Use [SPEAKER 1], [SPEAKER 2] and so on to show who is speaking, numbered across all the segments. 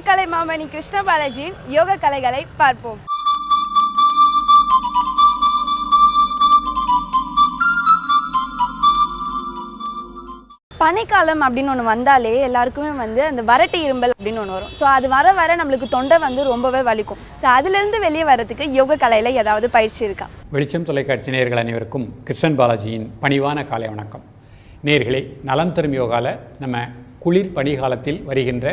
[SPEAKER 1] யோகக்கலை மாமணி கிருஷ்ண பாலாஜியின் யோக கலைகளை பார்ப்போம். பனிக்காலம் அப்படின்னு ஒன்று வந்தாலே எல்லாருக்குமே வந்து அந்த வரட்டு இரும்பல் அப்படின்னு ஒன்று வரும். ஸோ அது வர வர நம்மளுக்கு தொண்டை வந்து ரொம்பவே வலிக்கும். ஸோ அதுலேருந்து வெளியே வரதுக்கு யோக கலையில் ஏதாவது பயிற்சி இருக்கா?
[SPEAKER 2] வெளிச்சம் தொலைக்காட்சி நேர்கள் அனைவருக்கும் கிருஷ்ணன் பாலாஜியின் பணிவான காலை வணக்கம். நேர்களே நலம் தரும் யோகாவில் நம்ம குளிர் பனிகாலத்தில் வருகின்ற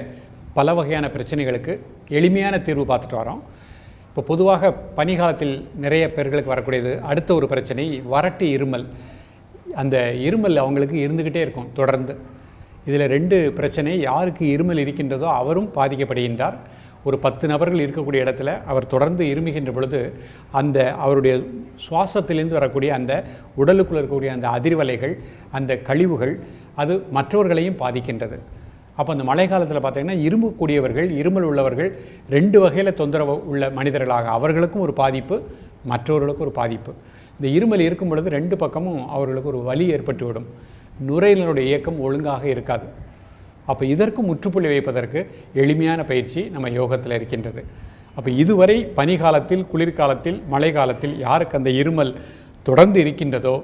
[SPEAKER 2] பல வகையான பிரச்சனைகளுக்கு எளிமையான தீர்வு பார்த்துட்டு வரோம். இப்போ பொதுவாக பனிகாலத்தில் நிறைய பேர்களுக்கு வரக்கூடியது அடுத்த ஒரு பிரச்சனை வறட்டு இருமல். அந்த இருமல் அவங்களுக்கு இருந்துக்கிட்டே இருக்கும் தொடர்ந்து. இதில் ரெண்டு பிரச்சனை யாருக்கு இருமல் இருக்கின்றதோ அவரும் பாதிக்கப்படுகின்றார். ஒரு பத்து நபர்கள் இருக்கக்கூடிய இடத்துல அவர் தொடர்ந்து இருமுகின்ற பொழுது அந்த அவருடைய சுவாசத்திலிருந்து வரக்கூடிய அந்த உடலுக்குள் இருக்கக்கூடிய அந்த அதிர்வலைகள் அந்த கழிவுகள் அது மற்றவர்களையும் பாதிக்கின்றது. அப்போ அந்த மழை காலத்தில் பார்த்தீங்கன்னா இரும்பக்கூடியவர்கள் இருமல் உள்ளவர்கள் ரெண்டு வகையில் தொந்தரவு உள்ள மனிதர்களாக அவர்களுக்கும் ஒரு பாதிப்பு மற்றவர்களுக்கும் ஒரு பாதிப்பு. இந்த இருமல் இருக்கும் பொழுது ரெண்டு பக்கமும் அவர்களுக்கு ஒரு வலி ஏற்பட்டுவிடும். நுரையீரலுடைய இயக்கம் ஒழுங்காக இருக்காது. அப்போ இதற்கு முற்றுப்புள்ளி வைப்பதற்கு எளிமையான பயிற்சி நம்ம யோகத்தில் இருக்கின்றது. அப்போ இதுவரை பனிகாலத்தில் குளிர்காலத்தில் மழை காலத்தில் யாருக்கு அந்த இருமல் தொடர்ந்து இருக்கின்றதோ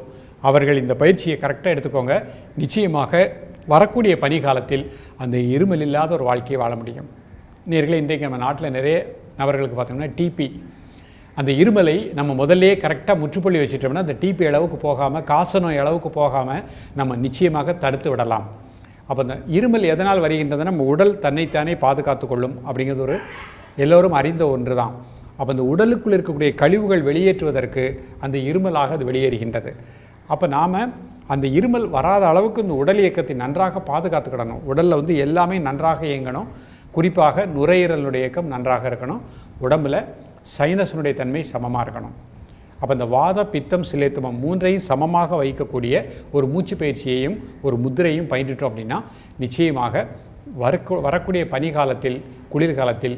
[SPEAKER 2] அவர்கள் இந்த பயிற்சியை கரெக்டாக எடுத்துக்கோங்க. நிச்சயமாக வரக்கூடிய பனிகாலத்தில் அந்த இருமல் இல்லாத ஒரு வாழ்க்கையை வாழ முடியும். நேர்களை இன்றைக்கு நம்ம நாட்டில் நிறைய நபர்களுக்கு பார்த்தோம்னா டிபி அந்த இருமலை நம்ம முதல்லே கரெக்டாக முற்றுப்புள்ளி வச்சுட்டோம்னா அந்த டிபி அளவுக்கு போகாமல் காசநோய் அளவுக்கு போகாமல் நம்ம நிச்சயமாக தடுத்து விடலாம். அப்போ அந்த இருமல் எதனால் வருகின்றது நம்ம உடல் தன்னைத்தானே பாதுகாத்து கொள்ளும் அப்படிங்கிறது ஒரு எல்லோரும் அறிந்த ஒன்று தான் அப்போ அந்த உடலுக்குள் இருக்கக்கூடிய கழிவுகள் வெளியேற்றுவதற்கு அந்த இருமலாக அது வெளியேறுகின்றது. அப்போ நாம் அந்த இருமல் வராத அளவுக்கு இந்த உடல் இயக்கத்தை நன்றாக பாதுகாத்துக்கிடணும். உடலில் வந்து எல்லாமே நன்றாக இயங்கணும். குறிப்பாக நுரையீரலுடைய இயக்கம் நன்றாக இருக்கணும். உடம்பில் சைனஸினுடைய தன்மை சமமாக இருக்கணும். அப்போ இந்த வாத பித்தம் சிலேத்துமம் மூன்றையும் சமமாக வைக்கக்கூடிய ஒரு மூச்சு பயிற்சியையும் ஒரு முத்திரையும் பயின்றுட்டோம் அப்படின்னா நிச்சயமாக வரக்கு வரக்கூடிய பனிகாலத்தில் குளிர்காலத்தில்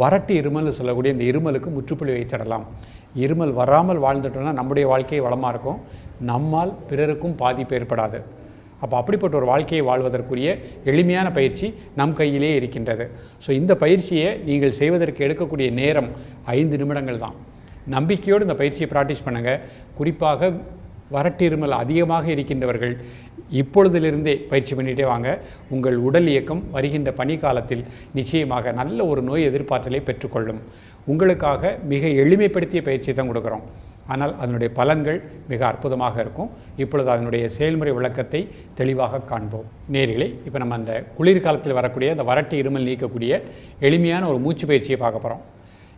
[SPEAKER 2] வறட்டு இருமல்னு சொல்லக்கூடிய இந்த இருமலுக்கு முற்றுப்புள்ளி வைத்திடலாம். இருமல் வராமல் வாழ்ந்துட்டோம்னா நம்முடைய வாழ்க்கை வளமாக இருக்கும். நம்மால் பிறருக்கும் பாதிப்பு ஏற்படாது. அப்போ அப்படிப்பட்ட ஒரு வாழ்க்கையை வாழ்வதற்குரிய எளிமையான பயிற்சி நம் கையிலே இருக்கின்றது. ஸோ இந்த பயிற்சியை நீங்கள் செய்வதற்கு எடுக்கக்கூடிய நேரம் ஐந்து நிமிடங்கள் தான். நம்பிக்கையோடு இந்த பயிற்சியை ப்ராக்டிஸ் பண்ணுங்கள் குறிப்பாக வறட்டிருமல் அதிகமாக இருக்கின்றவர்கள் இப்பொழுதிலிருந்தே பயிற்சி பண்ணிகிட்டே வாங்க. உங்கள் உடல் இயக்கம் வருகின்ற பனிக்காலத்தில் நிச்சயமாக நல்ல ஒரு நோய் எதிர்பார்த்தலை பெற்றுக்கொள்ளும். உங்களுக்காக மிக எளிமைப்படுத்திய பயிற்சியை தான் கொடுக்குறோம். ஆனால் அதனுடைய பலன்கள் மிக அற்புதமாக இருக்கும். இப்பொழுது அதனுடைய செயல்முறை விளக்கத்தை தெளிவாக காண்போம். நேர்களே இப்போ நம்ம அந்த குளிர்காலத்தில் வரக்கூடிய அந்த வறட்டு இருமல் நீக்கக்கூடிய எளிமையான ஒரு மூச்சு பயிற்சியை பார்க்க போகிறோம்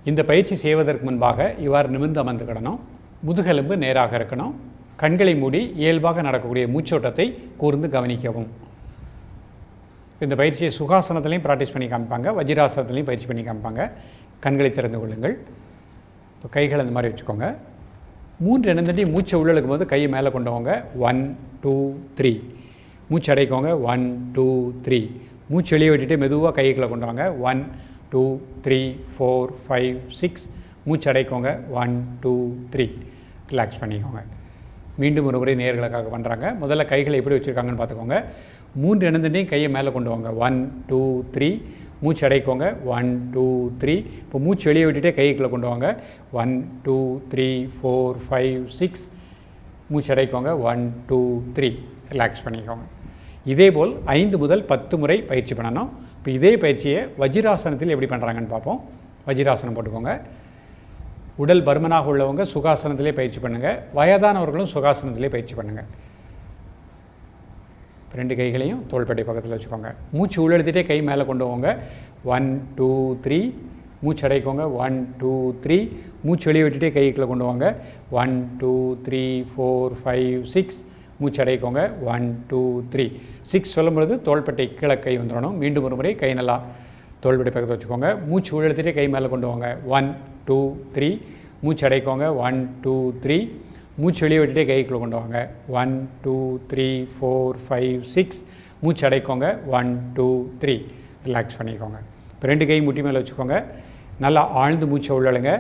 [SPEAKER 2] இந்த பயிற்சி செய்வதற்கு முன்பாக இவ்வாறு நிமிர்ந்து அமர்ந்துக்கிடணும் முதுகெலும்பு நேராக இருக்கணும். கண்களை மூடி இயல்பாக நடக்கக்கூடிய மூச்சோட்டத்தை கூர்ந்து கவனிக்கவும். இந்த பயிற்சியை சுகாசனத்திலையும் ப்ராக்டிஸ் பண்ணி காமிப்பாங்க. வஜ்ராசனத்துலையும் பயிற்சி பண்ணி காமிப்பாங்க. கண்களை திறந்து கொள்ளுங்கள். இப்போ கைகள் அந்த மாதிரி வச்சுக்கோங்க. மூன்று எண்ணந்தட்டி மூச்சை உள்ளழுக்கும் போது கையை மேலே கொண்டு வாங்க ஒன் டூ த்ரீ மூச்சு அடைக்கோங்க. ஒன் டூ த்ரீ மூச்சு வெளியே விட்டுட்டு மெதுவாக கைகளை கொண்டு வாங்க. One two three four five six மூச்சு அடைக்கோங்க. ஒன் டூ த்ரீ ரிலாக்ஸ் பண்ணிக்கோங்க. மீண்டும் ஒரு முறை நேர்களுக்காக பண்ணுறாங்க முதல்ல கைகளை எப்படி வச்சுருக்காங்கன்னு பார்த்துக்கோங்க. மூன்று எண்ணந்தண்டையும் கையை மேலே கொண்டு வாங்க. ஒன் டூ த்ரீ மூச்சு அடைக்கோங்க. ஒன் டூ த்ரீ இப்போ மூச்சு வெளியே விட்டுட்டே கைக்குள்ளே கொண்டு வாங்க. One two three four five six மூச்சு அடைக்கோங்க. ஒன் டூ த்ரீ ரிலாக்ஸ் பண்ணிக்கோங்க. இதேபோல் ஐந்து முதல் பத்து முறை பயிற்சி பண்ணணும். இப்போ இதே பயிற்சியை வஜ்ராசனத்தில் எப்படி பண்ணுறாங்கன்னு பார்ப்போம். வஜிராசனம் போட்டுக்கோங்க. உடல் பருமனாக உள்ளவங்க சுகாசனத்திலே பயிற்சி பண்ணுங்கள் வயதானவர்களும் சுகாசனத்திலே பயிற்சி பண்ணுங்கள் ரெண்டு கைகளையும் தோள்பட்டை பக்கத்தில் வச்சுக்கோங்க. மூச்சு உள்ளெடுத்துட்டே கை மேலே கொண்டு போங்க. ஒன் டூ த்ரீ மூச்சு அடைக்கோங்க. ஒன் டூ த்ரீ மூச்சு வெளியே விட்டுட்டே கைக்குள்ளே கொண்டு வாங்க one two three four five six மூச்சு அடைக்கோங்க. ஒன் டூ த்ரீ சிக்ஸ் சொல்லும் பொழுது தோள்பட்டை கீழே கை வந்துடணும். மீண்டும் ஒரு முறை கை நல்லா தோள்பட்டை பக்கத்தில் வச்சுக்கோங்க. மூச்சு உழுத்துட்டு கை மேலே கொண்டு வாங்க. ஒன் டூ த்ரீ மூச்சு அடைக்கோங்க. ஒன் டூ த்ரீ மூச்சு வெளியே விட்டுட்டே கைக்குள்ளே கொண்டு வாங்க. One two three four five six மூச்சு அடைக்கோங்க. ஒன் டூ த்ரீ ரிலாக்ஸ் பண்ணிக்கோங்க. இப்போ ரெண்டு கை முட்டி மேலே வச்சுக்கோங்க. நல்லா ஆழ்ந்து மூச்சை உள்ளழுங்க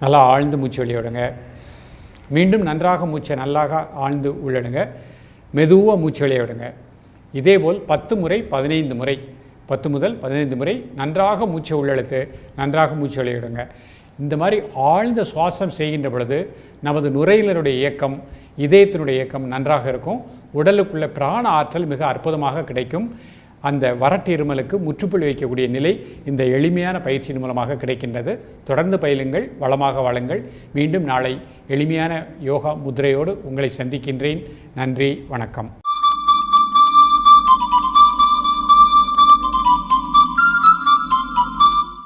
[SPEAKER 2] நல்லா ஆழ்ந்து மூச்சு வெளியே விடுங்க. மீண்டும் நன்றாக மூச்சை நல்லாக ஆழ்ந்து உள்ளடுங்க மெதுவாக மூச்சு வெளியே விடுங்க. இதேபோல் பத்து முறை பதினைந்து முறை. பத்து முதல் பதினைந்து முறை நன்றாக மூச்சை உள்ளெழுத்து நன்றாக மூச்சு வெளியிடுங்க. இந்த மாதிரி ஆழ்ந்த சுவாசம் செய்கின்ற பொழுது நமது நுரையீரலுடைய இயக்கம் இதயத்தினுடைய இயக்கம் நன்றாக இருக்கும். உடலுக்குள்ள பிராண ஆற்றல் மிக அற்புதமாக கிடைக்கும். அந்த வறட்டு இருமலுக்கு முற்றுப்புள்ளி வைக்கக்கூடிய நிலை இந்த எளிமையான பயிற்சியின் மூலமாக கிடைக்கின்றது. தொடர்ந்து பயிலுங்கள் வளமாக வாழுங்கள். மீண்டும் நாளை எளிமையான யோகா முதிரையோடு உங்களை சந்திக்கின்றேன். நன்றி வணக்கம்.